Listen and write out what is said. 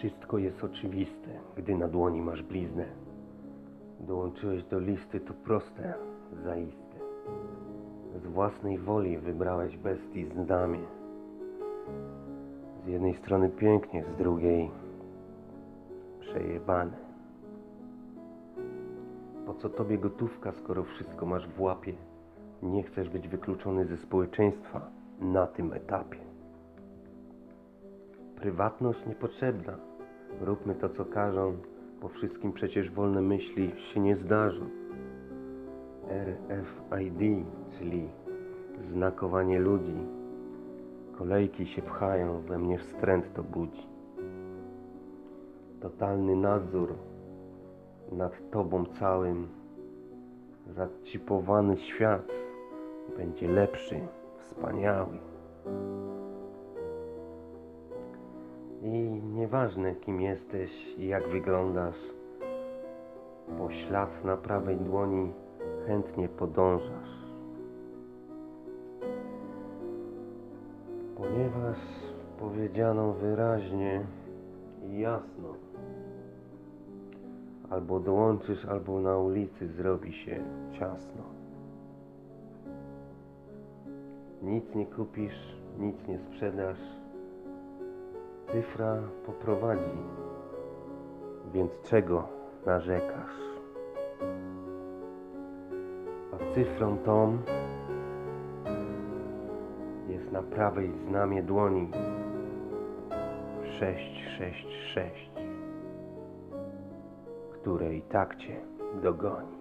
Wszystko jest oczywiste, gdy na dłoni masz bliznę. Dołączyłeś do listy, to proste, zaiste. Z własnej woli wybrałeś bestii znamie. Z jednej strony pięknie, z drugiej przejebane. Po co tobie gotówka, skoro wszystko masz w łapie? Nie chcesz być wykluczony ze społeczeństwa na tym etapie. Prywatność niepotrzebna. Róbmy to, co każą, bo wszystkim przecież wolne myśli się nie zdarzą. RFID, czyli znakowanie ludzi. Kolejki się pchają, we mnie wstręt to budzi. Totalny nadzór nad tobą całym. Zacipowany świat będzie lepszy, wspaniały. I nieważne kim jesteś i jak wyglądasz, bo ślad na prawej dłoni chętnie podążasz. Ponieważ powiedziano wyraźnie i jasno, albo dołączysz, albo na ulicy zrobi się ciasno. Nic nie kupisz, nic nie sprzedasz. Cyfra poprowadzi, więc czego narzekasz? A cyfrą tą jest na prawej znamie dłoni 666, które i tak cię dogoni.